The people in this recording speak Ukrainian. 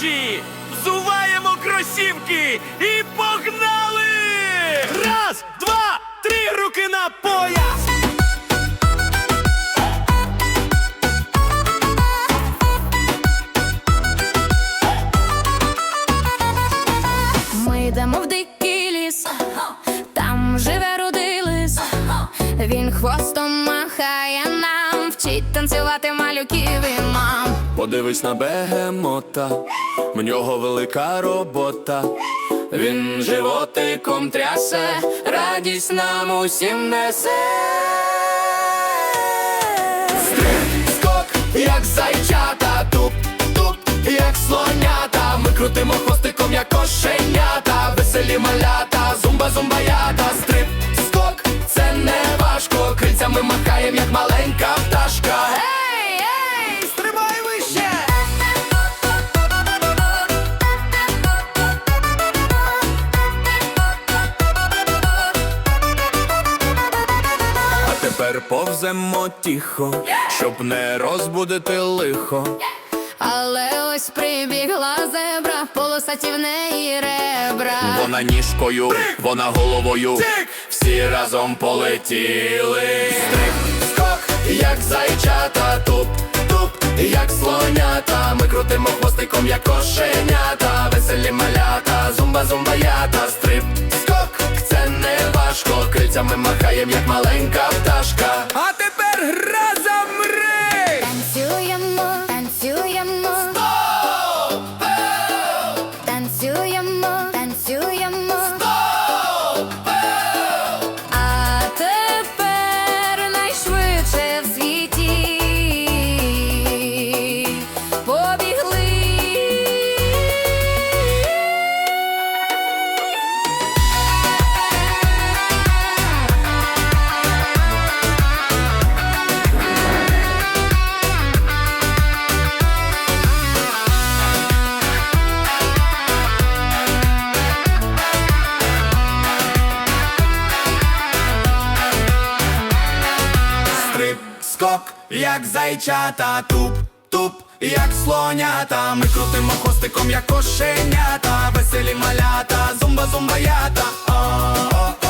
подорожі! Взуваємо кросівки і погнали! Раз, два, три руки на пояс! Ми йдемо в дикий ліс, там живе рудилис. Він хвостом махає нам, вчить танцювати малюків і мам. Подивись на бегемота, в нього велика робота. Він животиком трясе, радість нам усім несе. Стриб, скок, як зайчата, туп, туп, як слонята. Ми крутимо хвостиком, як кошенята, веселі малята, зумба, зумбаята, стрип, тепер повземо тихо, щоб не розбудити лихо. Але ось прибігла зебра, полосаті в неї ребра. Вона ніжкою, вона головою, всі разом полетіли. Стриб, скок, як зайчата, туп, туп, як слонята. Ми крутимо хвостиком, як кошенята, веселі малята, зумба, зумбаята, стрип, скок, це не важко. Крильцями махаєм, як маленька скок, як зайчата, туп, туп, як слонята. Ми крутимо хвостиком, як кошенята, веселі малята, зумба, зумбаята. О-о-о-о-о-о